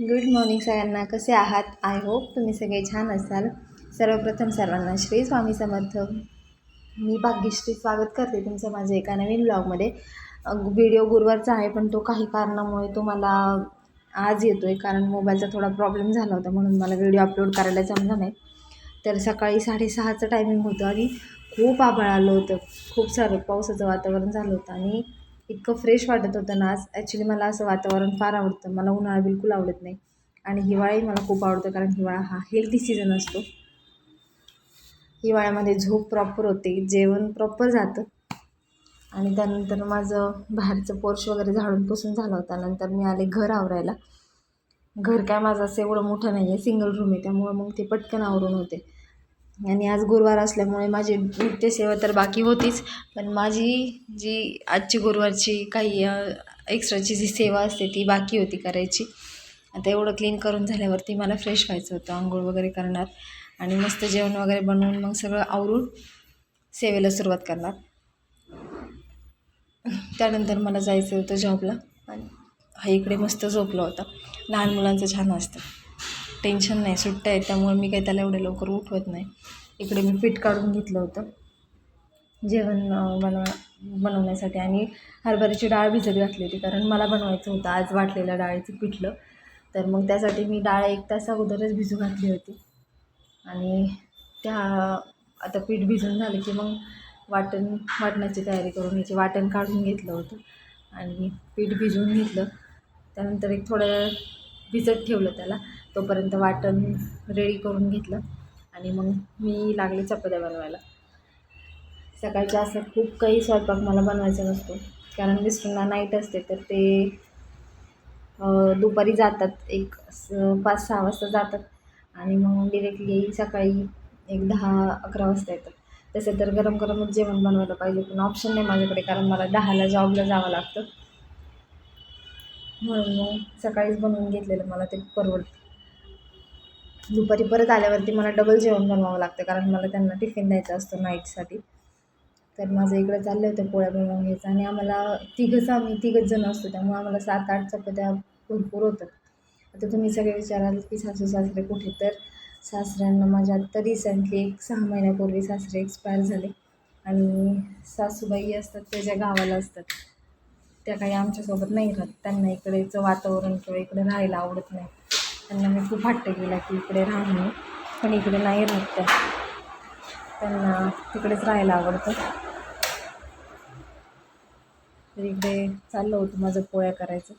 Good morning सगळ्यांना. कसे आहात? आय होप तुम्ही सगळे छान असाल. सर्वप्रथम सर्वांना श्री स्वामी समर्थ. मी भाग्यश्री स्वागत करते तुमचं माझ्या एका नवीन ब्लॉगमध्ये व्हिडिओ गुरुवारचा आहे पण तो काही कारणामुळे तो मला आज येतो आहे कारण मोबाईलचा थोडा प्रॉब्लेम झाला होता म्हणून मला व्हिडिओ अपलोड करायला जमला नाही. तर सकाळी साडेसहाचं टायमिंग होतं आणि खूप आभाळ आलं होतं. खूप सारं पावसाचं वातावरण झालं होतं आणि इतकं फ्रेश वाटत होतं ना आज. ॲक्च्युली मला असं वातावरण फार आवडतं. मला उन्हाळा बिलकुल आवडत नाही. आणि हिवाळाही मला खूप आवडतं कारण हिवाळा हा हेल्दी सीझन असतो. हिवाळ्यामध्ये झोप प्रॉपर होते. जेवण प्रॉपर जातं. आणि त्यानंतर माझं बाहेरचं पोर्श वगैरे झाडून पुसून झालं होतं. नंतर मी आले घर आवरायला. घर काय माझं असं एवढं मोठं नाही आहे सिंगल रूम आहे. त्यामुळं मग ते पटकन आवरून होते. आणि आज गुरुवार असल्यामुळे माझी नित्यसेवा तर बाकी होतीच पण माझी जी आजची गुरुवारची काही एक्स्ट्राची जी सेवा असते ती बाकी होती करायची. आता एवढं क्लीन करून झाल्यावरती मला फ्रेश व्हायचं होतं आंघोळ वगैरे करणार आणि मस्त जेवण वगैरे बनवून मग सगळं आवरून सेवेला सुरुवात करणार. त्यानंतर मला जायचं होतं जॉबला आणि हा इकडे मस्त झोपला होता. लहान मुलांचं छान असतं. टेन्शन नाही सुट्ट्या आहे त्यामुळे मी काही त्याला एवढे लवकर उठवत नाही. इकडे मी पीठ काढून घेतलं होतं. जेवण बनव बनवण्यासाठी आणि हरभऱ्याची डाळ भिजत घातली होती कारण मला बनवायचं होतं आज वाटलेल्या डाळीचं पिठलं. तर मग त्यासाठी मी डाळ एक तास अगोदरच भिजू घातली होती. आणि त्या आता पीठ भिजून झालं की मग वाटण वाटण्याची तयारी करून घ्यायची वाटण काढून घेतलं होतं. आणि पीठ भिजवून घेतलं. त्यानंतर एक थोडं भिजत ठेवलं त्याला. तोपर्यंत वाटण रेडी करून घेतलं. आणि मग मी लागले चपात्या बनवायला. सकाळच्या असं खूप काही स्वयंपाक मला बनवायचा नसतो. कारण मिस्टरना नाईट असते तर ते दुपारी जातात. एक पाच सहा वाजता जातात. आणि मग डिरेक्टली सकाळी एक दहा अकरा वाजता येतात. तसं तर गरम गरमच जेवण बनवायला पाहिजे. पण ऑप्शन नाही माझ्याकडे कारण मला दहाला जॉबला जावं लागतं. म्हणून मग सकाळीच बनवून घेतलेलं मला ते परवडतं. दुपारी परत आल्यावरती मला डबल जेवण बनवावं लागतं कारण मला त्यांना टिफिन द्यायचा असतो नाईटसाठी तर माझं इकडं चाललं होतं पोळ्या बनवून घ्यायचं आणि आम्हाला तिघंच आम्ही तिघंच जण असतो त्यामुळे आम्हाला सात आठ चपात्या भरपूर होतात. आता तुम्ही सगळे विचाराल की सासू सासरे कुठे? तर सासऱ्यांना माझ्या आत्ता रिसेंटली एक सहा महिन्यापूर्वी सासरे एक्सपायर झाले आणि सासूबाई असतात त्या ज्या गावाला असतात त्या काही आमच्यासोबत नाही राहत. त्यांना इकडेचं वातावरण किंवा इकडे राहायला आवडत नाही. त्यांना मी खूप हट्ट केला की इकडे राहा म्हणून. पण इकडे नाही राहत त्या. त्यांना तिकडेच राहायला आवडतं. तर इकडे चाललं होतं माझं पोळ्या करायचं.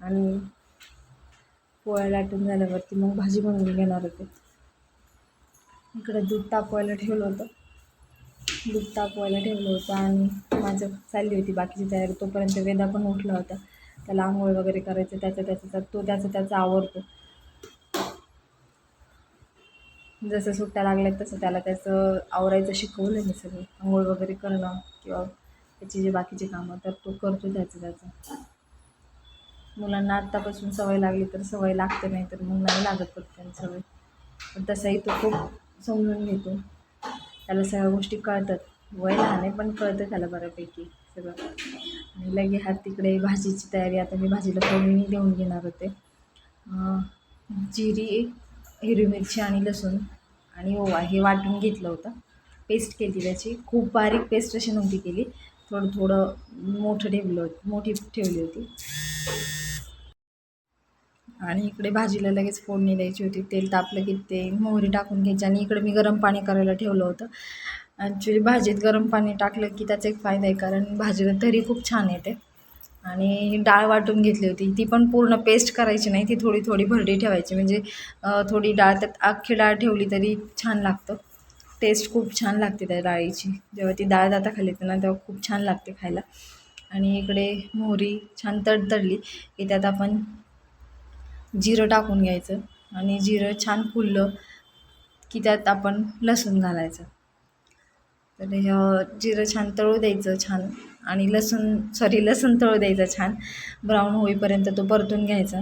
आणि पोळ्या लाटून झाल्यावरती मग भाजी बनवून घेणार होते. इकडे दूध तापवायला ठेवलं होतं. दूध तापवायला ठेवलं होतं आणि माझं चालली होती बाकीची तयारी. तोपर्यंत वेदा पण उठला होता. त्याला आंघोळ वगैरे करायचं त्याचं त्याचं तो त्याचं त्याचं आवडतो जसं सुट्ट्या लागल्या तसं त्याला त्याचं आवरायचं शिकवलं मी सगळं. आंघोळ वगैरे करणं किंवा त्याची जे बाकीचे कामं तर तो करतो त्याचं त्याचं. मुलांना आत्तापासून सवय लागली तर सवय लागते नाही तर मग नाही लागत पटकन सवय. पण तसाही तो खूप समजून घेतो. त्याला सगळ्या गोष्टी कळतात. वय लहान आहे पण कळतं त्याला बऱ्यापैकी सगळं. आणि लगे हात तिकडे भाजीची तयारी. आता मी भाजीला फोडणी देऊन घेणार होते. जिरी हिरवी मिरची आणि लसूण आणि ओवा हे वाटून घेतलं होतं. पेस्ट केली त्याची. खूप बारीक पेस्ट अशी नव्हती केली. थोडं थोडं मोठं ठेवलं होतं मोठी ठेवली होती. आणि इकडे भाजीला लगेच फोडणी द्यायची होती. तेल तापलं की ते मोहरी टाकून घ्यायची. आणि इकडे मी गरम पाणी करायला ठेवलं होतं. ॲक्च्युली भाजीत गरम पाणी टाकलं की त्याचा एक फायदा आहे कारण भाजीला तरी खूप छान येते. आणि डाळ वाटून घेतली होती. ती पण पूर्ण पेस्ट करायची नाही ती थोडी थोडी भरडी ठेवायची. म्हणजे थोडी डाळ त्यात अख्खी डाळ ठेवली तरी छान लागतं. टेस्ट खूप छान लागते त्या डाळीची. जेव्हा ती डाळ जाता खाली येते ना तेव्हा खूप छान लागते खायला. आणि इकडे मोहरी छान तडतडली. की त्यात आपण जिरं टाकून घ्यायचं. आणि जिरं छान फुललं की त्यात आपण लसूण घालायचं. तर हे जिरं छान तळू द्यायचं छान आणि लसूण सॉरी लसूण तळू द्यायचं छान. ब्राऊन होईपर्यंत तो परतून घ्यायचा.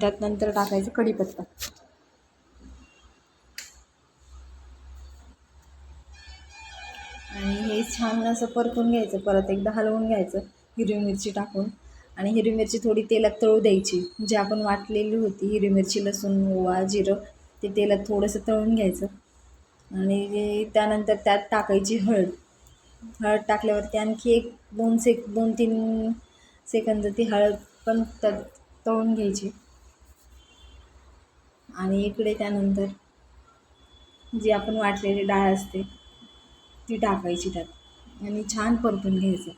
त्यात नंतर टाकायचं कढीपत्ता. आणि हे छान असं परतून घ्यायचं. परत एकदा हलवून घ्यायचं हिरवी मिरची टाकून. आणि हिरवी मिरची थोडी तेलात तळू द्यायची. जी आपण वाटलेली होती हिरवी मिरची लसूण ओवा जिरं ते तेलात थोडंसं तळून घ्यायचं. आणि त्यानंतर त्यात टाकायची हळद. हळद टाकल्यावरती आणखी एक दोन सेक दोन तीन सेकंद ती हळद पण त्यात तळून घ्यायची. आणि इकडे त्यानंतर जी आपण वाटलेली डाळ असते ती टाकायची त्यात. आणि छान परतून घ्यायचं.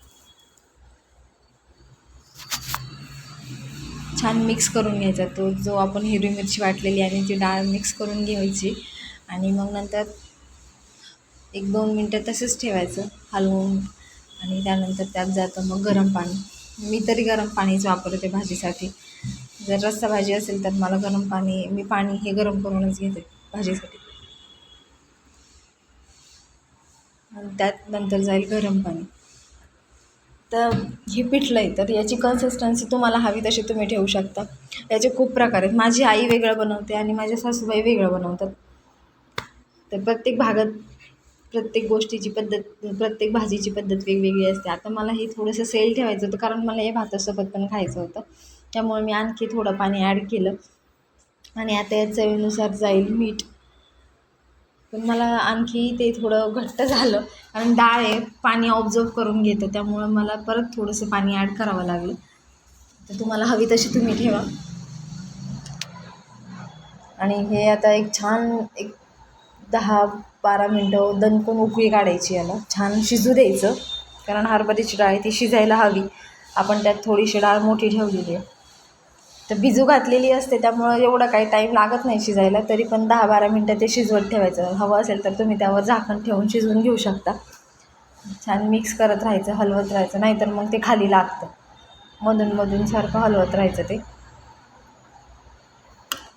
छान मिक्स करून घ्यायचा तो जो आपण हिरवी मिरची वाटलेली आणि ती डाळ मिक्स करून घ्यायची. आणि मग नंतर एक दोन मिनटं तसंच ठेवायचं हलवून. आणि त्यानंतर त्यात जातं मग गरम पाणी. मी तरी गरम पाणीच वापरते भाजीसाठी. जर रस्सा भाजी असेल तर मला गरम पाणी मी पाणी हे गरम करूनच घेते भाजीसाठी. आणि त्यात नंतर जाईल गरम पाणी. तर हे पिठलं आहे तर याची कन्सिस्टन्सी तुम्हाला हवी तशी तुम्ही ठेवू शकता. याचे खूप प्रकार आहेत. माझी आई वेगळं बनवते आणि माझ्या सासूबाई वेगळं बनवतात. तर प्रत्येक भागात प्रत्येक गोष्टीची पद्धत प्रत्येक भाजीची पद्धत वेगवेगळी असते. आता मला हे थोडंसं सेल ठेवायचं होतं कारण मला हे भातासोबत पण खायचं होतं. त्यामुळे मी आणखी थोडं पाणी ॲड केलं. आणि आता या चवीनुसार जाईल मीठ. पण मला आणखी ते थोडं घट्ट झालं. कारण डाळ आहे पाणी ऑब्झर्व करून घेतं. त्यामुळं मला परत थोडंसं पाणी ॲड करावं लागलं. तर तुम्हाला हवी तशी तुम्ही ठेवा. आणि हे आता एक छान एक दहा बारा मिनटं दणकून उकळी काढायची याला. छान शिजू द्यायचं. कारण हरभऱ्याची डाळ ती शिजायला हवी. आपण त्यात थोडीशी डाळ मोठी ठेवलेली आहे. तर भिजू घातलेली असते त्यामुळं एवढं काही टाईम लागत नाही शिजायला. तरी पण दहा बारा मिनटं ते शिजवत ठेवायचं. हवं असेल तर तुम्ही त्यावर झाकण ठेवून शिजवून घेऊ शकता. छान मिक्स करत राहायचं हलवत राहायचं. नाहीतर मग ते खाली लागतं. मधून मधून सारखं हलवत राहायचं ते.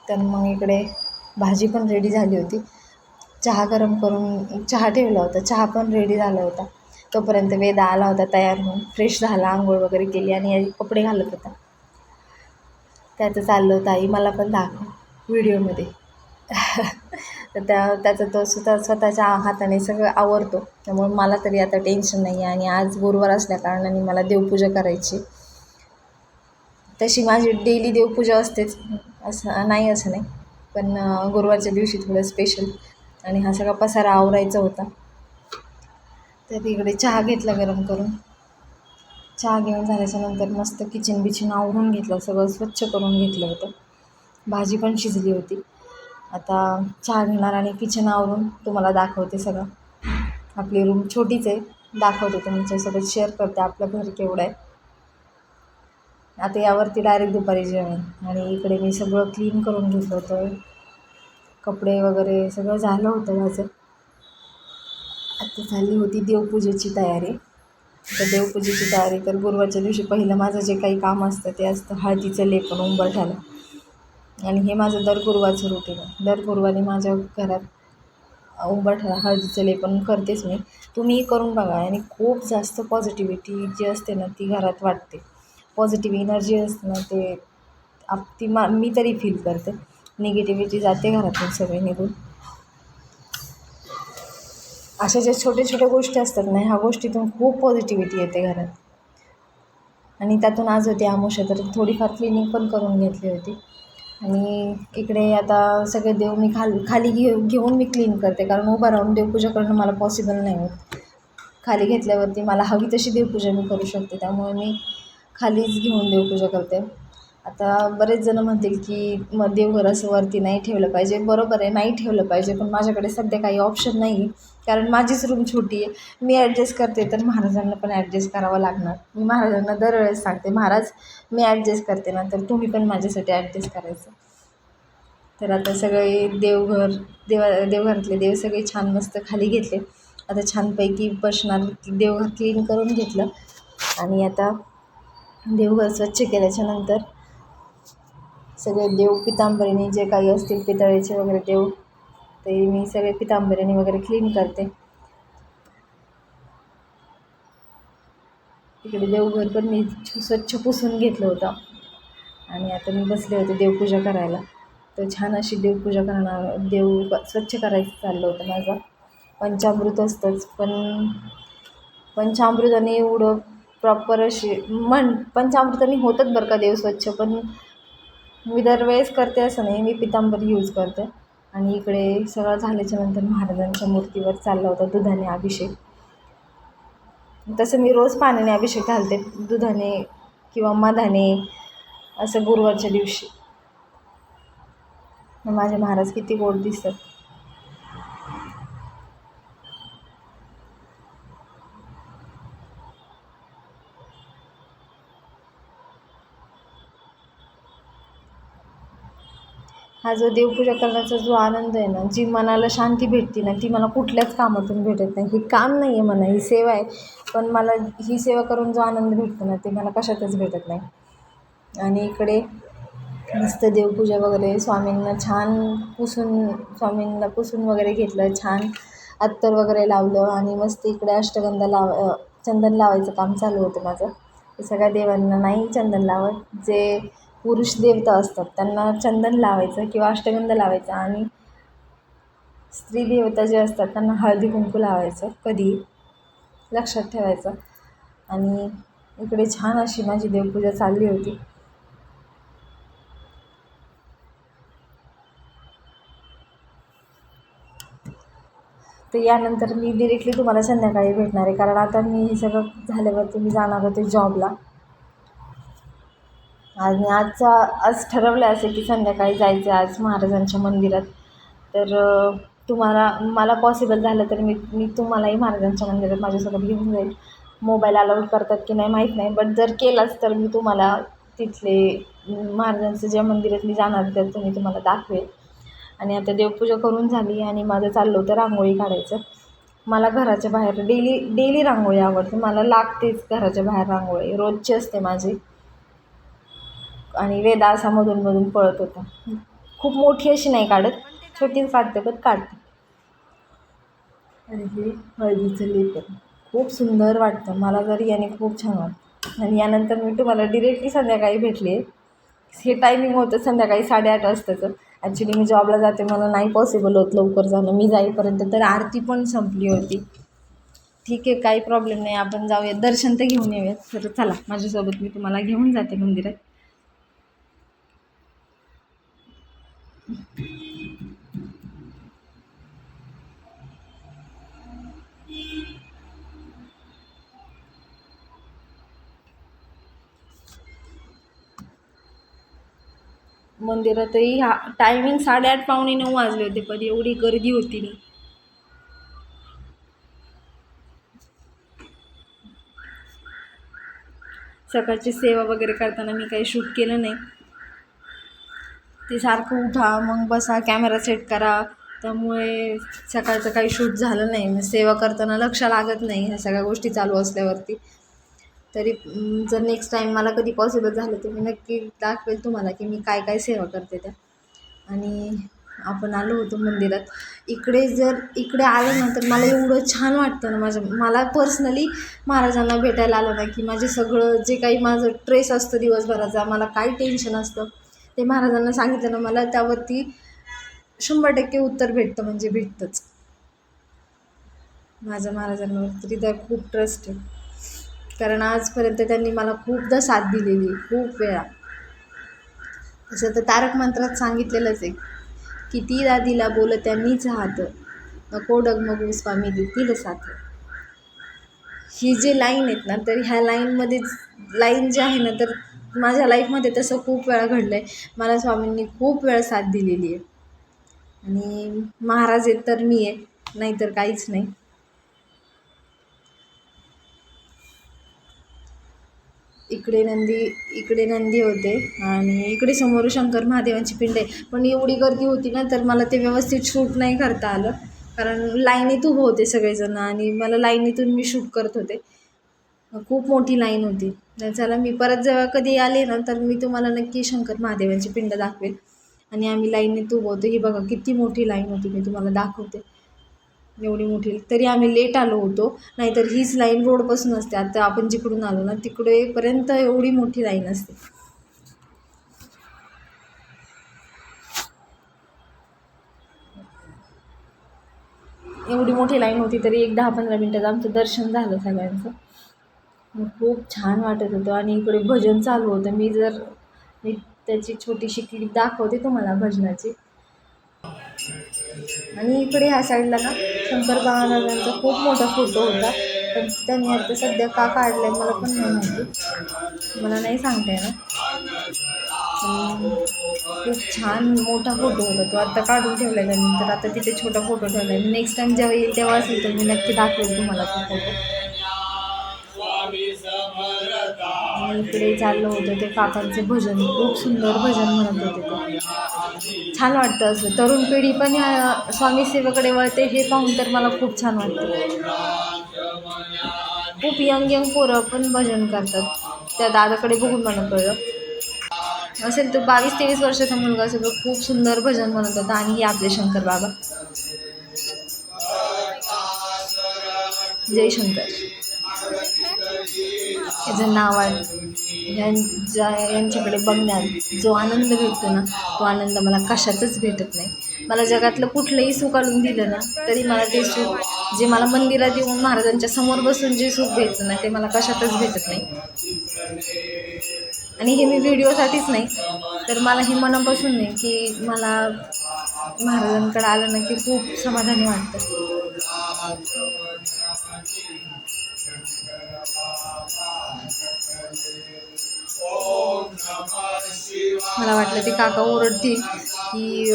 तर मग इकडे भाजी पण रेडी झाली होती. चहा गरम करून चहा ठेवला होता. चहा पण रेडी झाला होता. तोपर्यंत वेदा आला होता तयार होऊन. फ्रेश झाला आंघोळ वगैरे केली आणि कपडे घालत होता. त्याचं चाललं होतं. आई मला पण दाखव व्हिडिओमध्ये. तर त्या त्याचं तो स्वतः स्वतःच्या हाताने सगळं आवरतो. त्यामुळे मला तरी आता टेन्शन नाही आहे आणि आज गुरुवार असल्या कारणाने मला देवपूजा करायची. तशी माझी डेली देवपूजा असतेच. असं नाही असं नाही. पण गुरुवारच्या दिवशी थोडं स्पेशल आणि हा सगळा पसारा आवरायचा होता. तर इकडे चहा घेतला गरम करून. चहा घेऊन झाल्याच्यानंतर मस्त किचन बिचन आवरून घेतलं सगळं स्वच्छ करून घेतलं होतं. भाजी पण शिजली होती. आता चहा घेणार आणि किचन आवरून तुम्हाला दाखवते सगळं. आपली रूम छोटीच आहे दाखवते तुमच्यासोबत शेअर करते आपलं घर केवढं आहे. आता यावरती डायरेक्ट दुपारी जेवण आणि इकडे मी सगळं क्लीन करून घेतलं होतं. कपडे वगैरे सगळं झालं होतं माझं. आता झाली होती देवपूजेची तयारी. तर देवपूजेची तयारी तर गुरुवारच्या दिवशी पहिलं माझं जे काही काम असतं ते असतं हळदीचं लेपन उंबरठ्याला. आणि हे माझं दर गुरुवारचं रुटीन आहे दर गुरुवारी माझ्या घरात उंबरठ्याला हळदीचं लेपन करतेच मी. तुम्हीही करून बघा आणि खूप जास्त पॉझिटिव्हिटी जी असते ना ती घरात वाटते. पॉझिटिव्ह एनर्जी असते ना ते आप ती मा मी तरी फील करते. निगेटिव्हिटी जाते घरातून सगळे निघून. अशा ज्या छोट्या छोट्या गोष्टी असतात ना ह्या गोष्टीतून खूप पॉझिटिव्हिटी येते घरात. आणि त्यातून आज होती आमुषा तर थोडीफार क्लिनिंग पण करून घेतली होती. आणि इकडे आता सगळे देव मी खाल खाली घेऊ घेऊन मी क्लीन करते कारण उभं राहून देवपूजा करणं मला पॉसिबल नाही होत. खाली घेतल्यावरती मला हवी तशी देवपूजा मी करू शकते त्यामुळे मी खालीच घेऊन देवपूजा करते. आता बरेच जण म्हणतील की मग देवघर असं वरती नाही ठेवलं पाहिजे. बरोबर आहे नाही ठेवलं पाहिजे पण माझ्याकडे सध्या काही ऑप्शन नाही आहे कारण माझीच रूम छोटी आहे. मी ॲडजस्ट करते तर महाराजांना पण ॲडजस्ट करावं लागणार. मी महाराजांना दरवेळेस सांगते महाराज मी ॲडजस्ट करते ना तर तुम्ही पण माझ्यासाठी ॲडजस्ट करायचं. तर आता सगळे देवघर देवा देवघरातले देव सगळे छान मस्त खाली घेतले. आता छानपैकी बसणार देवघर क्लीन करून घेतलं. आणि आता देवघर स्वच्छ केल्याच्यानंतर सगळे देव पितांबरीने जे काही असतील पितळेचे वगैरे देव ते मी सगळे पितांबऱ्याने वगैरे क्लीन करते. इकडे देवघर पण मी स्वच्छ पुसून घेतलं होतं. आणि आता मी बसले होते देवपूजा करायला. तर छान अशी देवपूजा करणार देव स्वच्छ करायचं चाललं होतं माझं. पंचामृत असतंच पण पंचामृताने एवढं प्रॉपर अशी म्हण पंचामृताने होतच बरं का देव स्वच्छ पण मी दरवेळेस करते असं नाही मी पितांबर यूज करते. आणि इकडे सगळं झाल्याच्यानंतर महाराजांच्या मूर्तीवर चालला होता दुधाने अभिषेक. तसं मी रोज पाण्याने अभिषेक घालते दुधाने किंवा मधाने असं गुरुवारच्या दिवशी. माझे महाराज किती गोड दिसतात. हा जो देवपूजा करण्याचा जो आनंद आहे ना जी मनाला शांती भेटते ना ती मला कुठल्याच कामातून भेटत नाही. ही काम नाही आहे म्हणा ही सेवा आहे. पण मला ही सेवा करून जो आनंद भेटतो ना ते मला कशातच भेटत नाही. आणि इकडे मस्त देवपूजा वगैरे स्वामींना छान पुसून स्वामींना पुसून वगैरे घेतलं छान अत्तर वगैरे लावलं आणि मस्त इकडे अष्टगंधा लाव चंदन लावायचं काम चालू होतं माझं. सगळ्या देवांना नाही चंदन लावत जे पुरुष देवता असतात. त्यांना चंदन लावायचं किंवा अष्टगंध लावायचा आणि स्त्री देवता जे असतात त्यांना हळदी कुंकू लावायचं कधी? लक्षात ठेवायचं. आणि इकडे छान अशी माझी देवपूजा चालली होती. तर यानंतर मी डिरेक्टली तुम्हाला संध्याकाळी भेटणार आहे. कारण आता मी हे सगळं झाल्यावर तुम्ही जाणार होते जॉबला आणि आजचा आज ठरवलं असेल की संध्याकाळी जायचं आज महाराजांच्या मंदिरात. तर तुम्हाला मला पॉसिबल झालं तर मी मी तुम्हालाही महाराजांच्या मंदिरात माझ्यासोबत घेऊन जाईल. मोबाईल अलाउड करतात की नाही माहीत नाही बट जर केलाच तर मी तुम्हाला तिथले महाराजांचं ज्या मंदिरात मी जाणार तर तुम्ही तुम्हाला दाखवेल. आणि आता देवपूजा करून झाली आणि माझं चाललं होतं रांगोळी काढायचं. मला घराच्या बाहेर डेली डेली रांगोळी आवडते. मला लागतेच घराच्या बाहेर रांगोळी. रोजची असते माझी. आणि वेदा असा मधून मधून पळत होता. खूप मोठी अशी नाही काढत छोटीच काढते पण काढते. आणि हे हळदीचं लेपन. खूप सुंदर वाटतं. मला जरी याने खूप छान वाटतं. आणि यानंतर मी तुम्हाला डिरेक्टली संध्याकाळी भेटले. हे टायमिंग होतं संध्याकाळी साडेआठ वाजताचं. ॲक्च्युली मी जॉबला जाते मला नाही पॉसिबल होत लवकर जाणं. मी जाईपर्यंत तर आरती पण संपली होती. ठीक आहे काही प्रॉब्लेम नाही. आपण जाऊयात. दर्शन तर घेऊन येऊयात. तर चला माझ्यासोबत मी तुम्हाला घेऊन जाते मंदिरात. मंदिरातही हा टायमिंग साडेआठ पावणे नऊ वाजले होते पण एवढी गर्दी होती ना. सकाळची सेवा वगैरे करताना मी काही शूट केलं नाही. ते सारखं उठा मग बसा कॅमेरा सेट करा. त्यामुळे सकाळचं काही शूट झालं नाही. सेवा करताना लक्ष लागत नाही ह्या सगळ्या गोष्टी चालू असल्यावरती. तरी जर नेक्स्ट टाईम मला कधी पॉसिबल झालं तर मी नक्की दाखवेल तुम्हाला की मी काय काय सेवा करते त्या. आणि आपण आलो होतो मंदिरात. इकडे जर इकडे आलं ना तर मला एवढं छान वाटतं ना माझ्या मला पर्सनली महाराजांना भेटायला आलं ना की माझे सगळं जे काही माझं ट्रेस असतं दिवसभराचा मला काय टेन्शन असतं. ते महाराजांना सांगितलं ना मला त्यावरती शंभर टक्के उत्तर भेटतं म्हणजे भेटतंच. माझं महाराजांवर तरी तर खूप ट्रस्ट आहे. कारण आजपर्यंत त्यांनी मला खूपदा साथ दिलेली खूप वेळा. तसं तर तारक मंत्रात सांगितलेलंच आहे की ती दादीला बोल त्यांनीच हात नको डगमगू स्वामी देतील साथ. ही जे लाईन आहेत ना तर ह्या लाईनमध्ये लाईन जी आहे ना तर माझ्या लाईफमध्ये तसं खूप वेळा घडलं आहे मला स्वामींनी खूप वेळा साथ दिलेली आहे. आणि महाराज आहेत तर मी आहे नाहीतर काहीच नाही. इकडे नंदी इकडे नंदी होते आणि इकडे समोर शंकर महादेवांची पिंड आहे. पण एवढी गर्दी होती ना तर मला ते व्यवस्थित शूट नाही करता आलं. कारण लाईनीत उभं होते सगळेजण आणि मला लाईनीतून मी शूट करत होते. खूप मोठी लाईन होती. नाही चला मी परत जेव्हा कधी आले ना तर मी तुम्हाला नक्की शंकर महादेवांची पिंड दाखवेल. आणि आम्ही लाईनीत उभवतो ही बघा किती मोठी लाईन होती मी तुम्हाला दाखवते. एवढी मोठी तरी आम्ही लेट आलो होतो. नाहीतर हीच लाईन रोडपासून असते. आता आपण जिकडून आलो ना तिकडेपर्यंत एवढी मोठी लाईन असते. एवढी मोठी लाईन होती तरी एक दहा पंधरा मिनटात आमचं दर्शन झालं सगळ्यांचं. खूप छान वाटत होतं. आणि इकडे भजन चालू होतं. मी जर मी त्याची छोटीशी क्लिप दाखवते तुम्हाला भजनाची. आणि इकडे ह्या साईडला ना शंकर महाराजांचा खूप मोठा फोटो होता. पण त्यांनी आता सध्या का काढलाय मला पण नाही माहिती. मला नाही सांगता येणार. खूप छान मोठा फोटो होता तो. आता काढून ठेवला आहे त्यांनी. तर आता तिथे छोटा फोटो ठेवला आहे नेक्स्ट टाईम जेव्हा येईल तेव्हा असेल तर मी नक्की दाखवेल तुम्हाला तो फोटो इकडे चाललं होतं ते काकांचे भजन खूप सुंदर भजन म्हणत होते ते. छान वाटतं असं. तरुण पिढी पण या स्वामी सेवेकडे वळते हे पाहून तर मला खूप छान वाटतं. खूप यंग यंग पोरं पण भजन करतात. त्या दादाकडे बघून मला कळलं असेल तर बावीस तेवीस वर्षाचा मुलगा असेल तो खूप सुंदर भजन म्हणत होता आणि हे आपले शंकर बाबा. जय शंकर. याचं नाव आहे. यांच्या यांच्याकडे बघण्यात जो आनंद भेटतो ना तो आनंद मला कशातच भेटत नाही. मला जगातलं कुठलंही सुख आणून दिलं ना तरी मला ते सुख जे मला मंदिरात येऊन महाराजांच्या समोर बसून जे सुख भेटतं ना ते मला कशातच भेटत नाही. आणि हे मी व्हिडिओसाठीच नाही तर मला हे मनापासून नाही की मला महाराजांकडे आलं ना की खूप समाधानी वाटतं. मला वाटलं ते काका ओरडतील की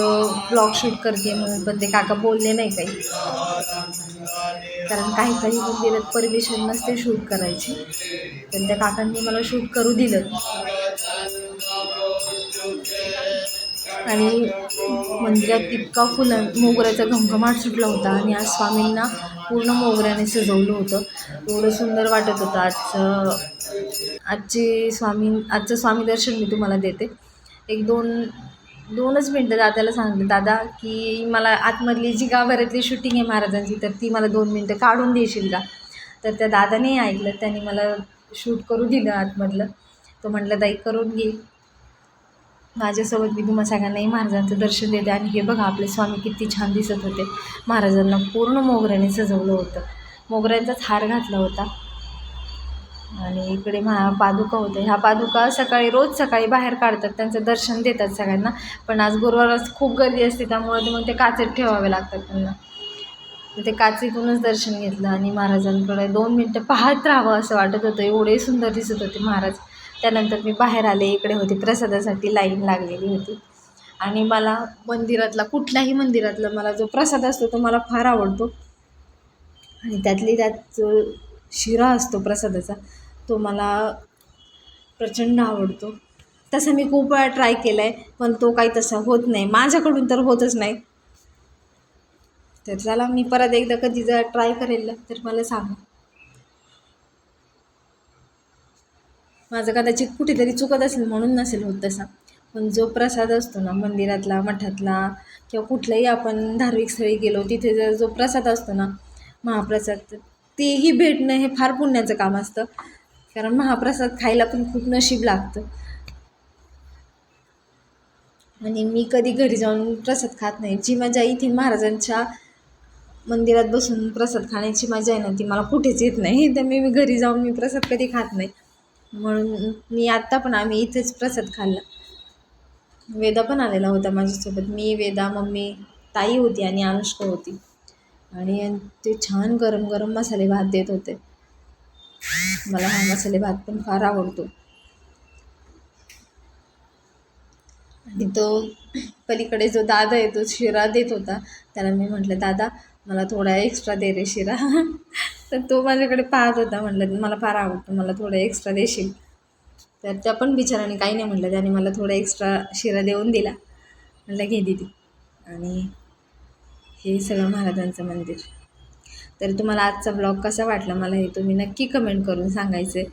ब्लॉग शूट करते म्हणून पण ते काका बोलले नाही काही. कारण काही काही मंदिरात परमिशन नसते शूट करायची. पण त्या काकांनी मला शूट करू दिलं. आणि मंदिरात इतका फुलं मोगऱ्याचा घमघमाट सुटला होता आणि आज स्वामींना पूर्ण मोगऱ्याने सजवलं होतं. एवढं सुंदर वाटत होतं. आजचं आजचे स्वामी आजचं स्वामी दर्शन मी तुम्हाला देते. एक दोन दोनच मिनटं दादाला सांगते. दादा की मला आतमधली जी गाभाऱ्यातली शूटिंग आहे महाराजांची तर ती मला दोन मिनटं काढून देशील का? तर त्या दादाने ऐकलं. त्यांनी मला शूट करू दिलं आतमधलं. तो म्हटलं ताई करून घे. माझ्यासोबत मी तुम्हा सगळ्यांनाही महाराजांचं दर्शन देते आणि हे बघा आपले स्वामी किती छान दिसत होते. महाराजांना पूर्ण मोगऱ्याने सजवलं होतं. मोगऱ्यांचाच हार घातला होता. आणि इकडे महा पादुका होत्या ह्या पादुका सकाळी रोज सकाळी बाहेर काढतात त्यांचं दर्शन देतात सगळ्यांना. पण आज गुरुवारच खूप गर्दी असते त्यामुळे ते मग ते काचेत ठेवावे लागतात त्यांना. ते काचेतूनच दर्शन घेतलं आणि महाराजांकडे दोन मिनटं पाहत राहावं असं वाटत होतं. एवढे सुंदर दिसत होते महाराज. त्यानंतर मी बाहेर आले इकडे होती. प्रसादासाठी लाईन लागलेली होती. आणि मला मंदिरातला कुठल्याही मंदिरातला मला जो प्रसाद असतो तो मला फार आवडतो. आणि त्यातली त्यात जो शिरा असतो प्रसादाचा तो मला प्रचंड आवडतो. तसा मी खूप वेळा ट्राय केला आहे पण तो काही तसा होत नाही. माझ्याकडून तर होतच नाही. तर चला मी परत एकदा कधी जर ट्राय करेल ना तर मला सांगा. माझं कदाचित कुठेतरी चुकत असेल म्हणून नसेल होत तसा. पण जो प्रसाद असतो ना मंदिरातला मठातला किंवा कुठल्याही आपण धार्मिक स्थळी गेलो तिथे जर जो प्रसाद असतो ना महाप्रसाद तेही भेटणं हे फार पुण्याचं काम असतं. कारण महाप्रसाद खायला पण खूप नशीब लागतं. आणि मी कधी घरी जाऊन प्रसाद खात नाही. जी मजा इथे महाराजांच्या मंदिरात बसून प्रसाद खाण्याची मजा आहे ना ती मला कुठेच येत नाही. तर मी घरी जाऊन मी प्रसाद कधी खात नाही. म्हणून मी आत्ता पण आम्ही इथेच प्रसाद खाल्ला. वेदा पण आलेला होता माझ्यासोबत. मी वेदा मम्मी ताई होती आणि अनुष्का होती. आणि ते छान गरम गरम मसाले भात देत होते. मला हा मसाले भात पण फार आवडतो. आणि तो पलीकडे जो दादा आहे तो शिरा देत होता. त्याला मी म्हटलं दादा मला थोडा एक्स्ट्रा दे रे शिरा. तर तो माझ्याकडे पाहत होता म्हटलं मला फार आवडतं मला थोडं एक्स्ट्रा देशील. तर त्या पण बिचाराने काही नाही म्हटलं त्याने मला थोडा एक्स्ट्रा शिरा देऊन दिला. म्हटलं घे दिदी. आणि हे सगळं महाराजांचं मंदिर. तर तुम्हाला आजचा ब्लॉग कसा वाटला मला हे तुम्ही नक्की कमेंट करून सांगायचं. आहे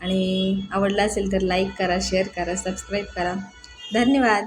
आणि आवडला असेल तर लाईक करा शेअर करा सबस्क्राईब करा. धन्यवाद.